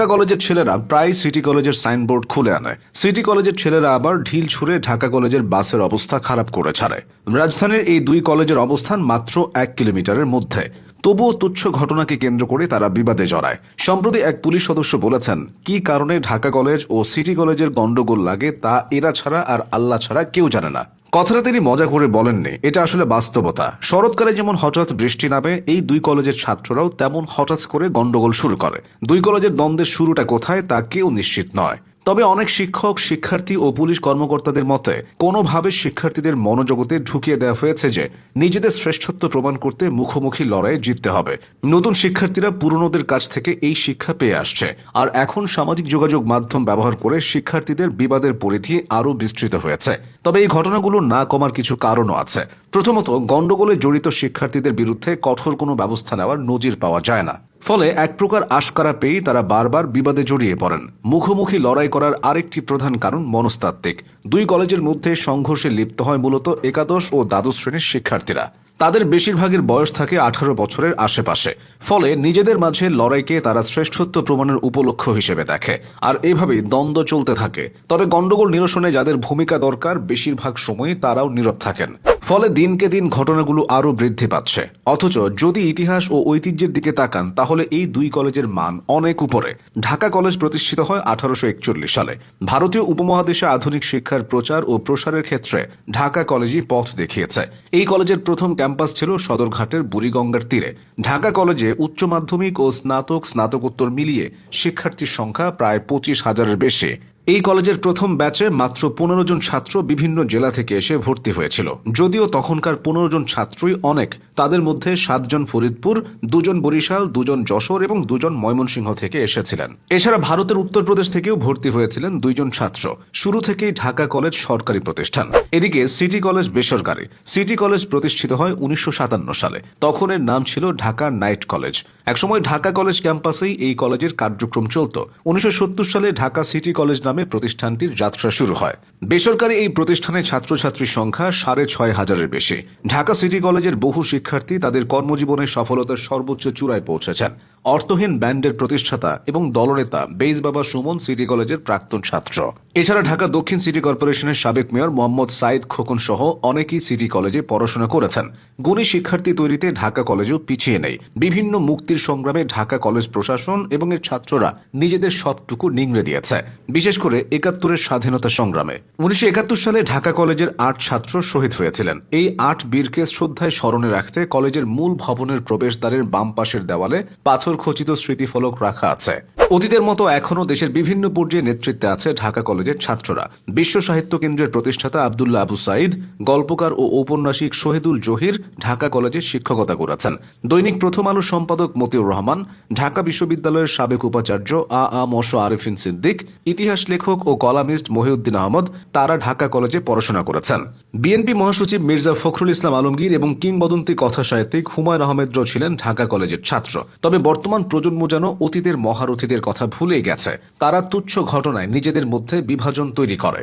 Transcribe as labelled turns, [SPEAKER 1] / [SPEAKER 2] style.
[SPEAKER 1] ঢাকা কলেজের ছেলেরা প্রায় সিটি কলেজের সাইনবোর্ড খুলে আনে। সিটি কলেজের ছেলেরা আবার ঢিল ছুঁড়ে ঢাকা কলেজের বাসের অবস্থা খারাপ করে ছাড়ে। রাজধানীর এই দুই কলেজের অবস্থান মাত্র এক কিলোমিটারের মধ্যে। তবুও তুচ্ছ ঘটনাকে কেন্দ্র করে তারা বিবাদে জড়ায়। সম্প্রতি এক পুলিশ সদস্য বলেছেন, কি কারণে ঢাকা কলেজ ও সিটি কলেজের গন্ডগোল লাগে তা এরা ছাড়া আর আল্লাহ ছাড়া কেউ জানে না। কথাটা তিনি মজা করে বলেননি। এটা আসলে বাস্তবতা। শরৎকালে যেমন হঠাৎ বৃষ্টি নামে, এই দুই কলেজের ছাত্ররাও তেমন হঠাৎ করে গন্ডগোল শুরু করে। দুই কলেজের দ্বন্দ্বের শুরুটা কোথায়, তা কেউ নিশ্চিত নয়। তবে অনেক শিক্ষক, শিক্ষার্থী ও পুলিশ কর্মকর্তাদের মতে, কোনোভাবে শিক্ষার্থীদের মনোজগতে ঢুকিয়ে দেওয়া হয়েছে যে, নিজেদের শ্রেষ্ঠত্ব প্রমাণ করতে মুখোমুখি লড়াইয়ে জিততে হবে। নতুন শিক্ষার্থীরা পুরনোদের কাছ থেকে এই শিক্ষা পেয়ে আসছে। আর এখন সামাজিক যোগাযোগ মাধ্যম ব্যবহার করে শিক্ষার্থীদের বিবাদের পরিধি আরও বিস্তৃত হয়েছে। তবে এই ঘটনাগুলো না কমার কিছু কারণও আছে। প্রথমত, গণ্ডগোলে জড়িত শিক্ষার্থীদের বিরুদ্ধে কঠোর কোনো ব্যবস্থা নেওয়ার নজির পাওয়া যায় না। ফলে এক প্রকার আশকারা পেয়েই তারা বারবার বিবাদে জড়িয়ে পড়েন। মুখোমুখি লড়াই করার আরেকটি প্রধান কারণ মনস্তাত্ত্বিক। দুই কলেজের মধ্যে সংঘর্ষে লিপ্ত হয় মূলত একাদশ ও দ্বাদশ শ্রেণির শিক্ষার্থীরা। তাদের বেশিরভাগের বয়স থাকে আঠারো বছরের আশেপাশে। ফলে নিজেদের মাঝে লড়াইকে তারা শ্রেষ্ঠত্ব প্রমাণের উপলক্ষ হিসেবে দেখে। আর এভাবেই দ্বন্দ্ব চলতে থাকে। তবে গণ্ডগোল নিরসনে যাদের ভূমিকা দরকার, বেশিরভাগ সময়ই তারাও নীরব থাকেন। ফলে দিনকে দিন ঘটনাগুলো আরও বৃদ্ধি পাচ্ছে। অথচ যদি ইতিহাস ও ঐতিহ্যের দিকে তাকান, তাহলে এই দুই কলেজের মান অনেক উপরে। ঢাকা কলেজ প্রতিষ্ঠিত হয় আঠারোশো একচল্লিশ সালে। ভারতীয় উপমহাদেশে আধুনিক শিক্ষার প্রচার ও প্রসারের ক্ষেত্রে ঢাকা কলেজই পথ দেখিয়েছে। এই কলেজের প্রথম ক্যাম্পাস ছিল সদরঘাটের বুড়িগঙ্গার তীরে। ঢাকা কলেজে উচ্চ মাধ্যমিক ও স্নাতক স্নাতকোত্তর মিলিয়ে শিক্ষার্থীর সংখ্যা প্রায় পঁচিশ হাজারের বেশি। এই কলেজের প্রথম ব্যাচে মাত্র পনেরো জন ছাত্র বিভিন্ন জেলা থেকে এসে ভর্তি হয়েছিল। যদিও তখনকার পনেরো জন ছাত্রই অনেক তাদের মধ্যে সাতজন ফরিদপুর, দুজন বরিশাল, দুজন যশোর এবং দুজন ময়মনসিংহ থেকে এসেছিলেন। এছাড়া ভারতের উত্তরপ্রদেশ থেকেও ভর্তি হয়েছিলেন দুইজন ছাত্র। শুরু থেকেই ঢাকা কলেজ সরকারি প্রতিষ্ঠান। এদিকে সিটি কলেজ বেসরকারি। সিটি কলেজ প্রতিষ্ঠিত হয় উনিশশো সালে। তখন এর নাম ছিল ঢাকা নাইট কলেজ। একসময় ঢাকা কলেজ ক্যাম্পাসেই এই কলেজের কার্যক্রম চলত। উনিশশো সত্তর সালে ঢাকা সিটি কলেজ নামে প্রতিষ্ঠানটির যাত্রা শুরু হয়। বেসরকারি এই প্রতিষ্ঠানে ছাত্রছাত্রীর সংখ্যা সাড়ে ছয় হাজারের বেশি। ঢাকা সিটি কলেজের বহু শিক্ষার্থী তাদের কর্মজীবনের সফলতার সর্বোচ্চ চূড়ায় পৌঁছেছেন। অর্থহীন ব্যান্ডের প্রতিষ্ঠাতা এবং দলনেতা বেইজ বাবা সুমন সিটি কলেজের প্রাক্তন ছাত্র। এছাড়া ঢাকা দক্ষিণ সিটি কর্পোরেশনের সাবেক মেয়র মোহাম্মদ সাইদ খোকন সহ অনেকেই সিটি কলেজে পড়াশোনা করেছেন। গুণী শিক্ষার্থী তৈরিতে ঢাকা কলেজও পিছিয়ে নেই। বিভিন্ন মুক্তির সংগ্রামে ঢাকা কলেজ প্রশাসন এবং এর ছাত্ররা নিজেদের সবটুকু নিংড়ে দিয়েছে। বিশেষ করে একাত্তরের স্বাধীনতা সংগ্রামে। উনিশশো একাত্তর সালে ঢাকা কলেজের আট ছাত্র শহীদ হয়েছিলেন। এই আট বীরকে শ্রদ্ধায় স্মরণে রাখতে কলেজের মূল ভবনের প্রবেশদ্বারের বাম পাশের দেওয়ালে পাথর খচিত স্মৃতিফলক রাখা আছে। অতীতের মতো এখনও দেশের বিভিন্ন পর্যায়ে নেতৃত্বে আছে ঢাকা কলেজের ছাত্ররা। বিশ্ব সাহিত্য কেন্দ্রের প্রতিষ্ঠাতা আবদুল্লাহ আবু সাইদ গল্পকার ও ঔপন্যাসিক শহীদুল জহির ঢাকা কলেজে শিক্ষকতা করেছেন। দৈনিক প্রথম আলো সম্পাদক মতিউর রহমান, ঢাকা বিশ্ববিদ্যালয়ের সাবেক উপাচার্য আ আ মশ আরিফিন সিদ্দিক, ইতিহাস লেখক ও কলামিস্ট মহিউদ্দিন আহমদ তারা ঢাকা কলেজে পড়াশোনা করেছেন। বিএনপি মহাসচিব মির্জা ফখরুল ইসলাম আলমগীর এবং কিংবদন্তি কথা সাহিত্যিক হুমায়ুন আহমেদরাও ছিলেন ঢাকা কলেজের ছাত্র। তবে বর্তমান প্রজন্ম যেন অতীতের মহারথীদের কথা ভুলে গেছে। তারা তুচ্ছ ঘটনায় নিজেদের মধ্যে বিভাজন তৈরি করে।